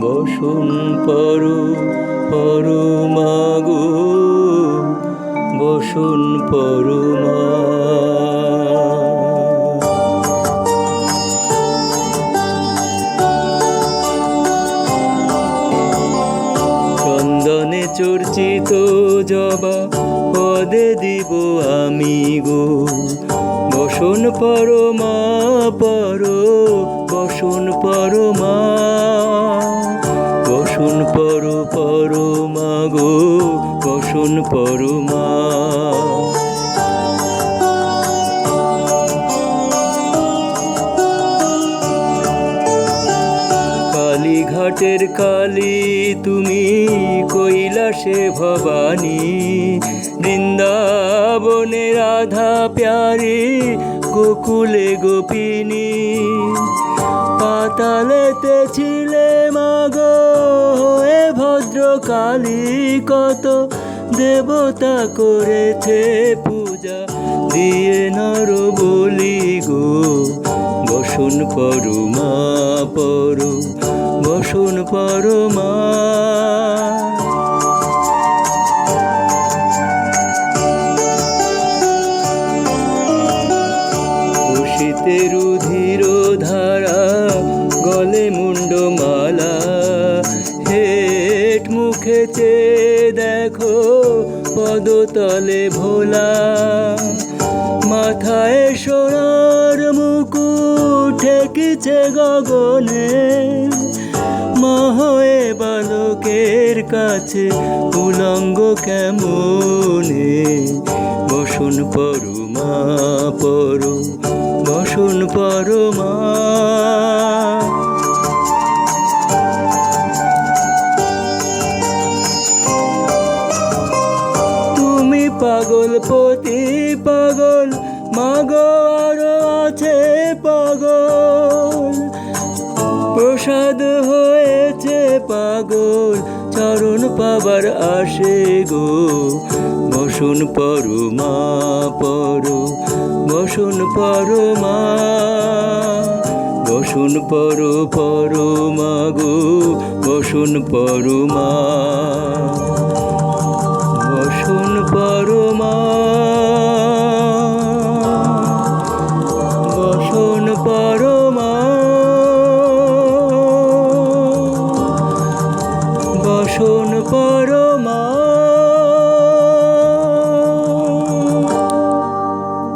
বসুন পরু পরু মাগু বসুন পরু চন্দনে চর্চিত জবা পদে দিব আমি গো। বসুন পরমা, পর, বসুন পরমা। বসুন পর, পরমা গো, বসুন পরমা। কালীঘাটের কালী, তুমি কৈলাসে ভবানী বৃন্দাবনে রাধা প্যারে, গোকুলে গোপিনী। পাতালেতে ছিলে মাগো হয়ে ভদ্রকালী কত দেবতা করেছে পূজা। দিয়ে নর বলি গো, বসুন পরমা পর, বসুন পরমা রুধির গলে গলে মুন্ডমালা হেট মুখে চেয়ে দেখো পদতলে ভোলা। মাথায় সোনার মুকু ঠেকিছে গগনে। কাছে উলঙ্গ কেমনে? বসুন পরমা, পর, বসুন পরমা। তুমি পাগল, পতি পাগল, মাগো আরও আছে পাগল। প্রসাদ হয়েছে পাগল। আবার আসে গো। বসুন পরমা, পর, বসুন পরমা, বসুন পর, পরমা গো, বসুন পরমা, বসুন পর করো